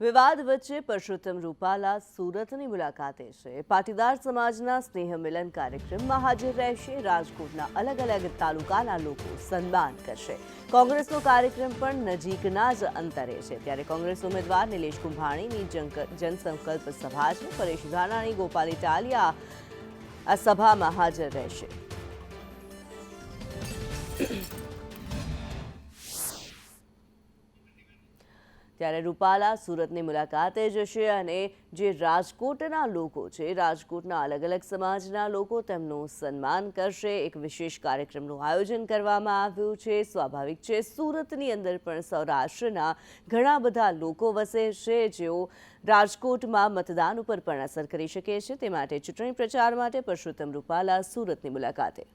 વિવાદ વચ્ચે પરસોત્તમ રૂપાલા સુરતની મુલાકાતે છે. પાટીદાર સમાજના સ્નેહ મિલન કાર્યક્રમમાં હાજર રહેશે. રાજકોટના અલગ અલગ તાલુકાના લોકો સન્માન કરશે. કોંગ્રેસનો કાર્યક્રમ પણ નજીકના જ અંતરે છે. ત્યારે કોંગ્રેસ ઉમેદવાર નિલેશ કુંભાણીની જનસંકલ્પ સભા છે. પરેશ ધાનાણી ગોપાલ ઇટાલિયા આ સભામાં હાજર રહેશે. ત્યારે રૂપાલા સુરતની મુલાકાતે જશે અને જે રાજકોટના લોકો છે, રાજકોટના અલગ અલગ સમાજના લોકો તેમનું સન્માન કરશે. એક વિશેષ કાર્યક્રમનું આયોજન કરવામાં આવ્યું છે. સ્વાભાવિક છે, સુરતની અંદર પણ સૌરાષ્ટ્રના ઘણા બધા લોકો વસે છે. જેઓ રાજકોટમાં મતદાન ઉપર પણ અસર કરી શકે છે. તે માટે ચૂંટણી પ્રચાર માટે પરસોત્તમ રૂપાલા સુરતની મુલાકાતે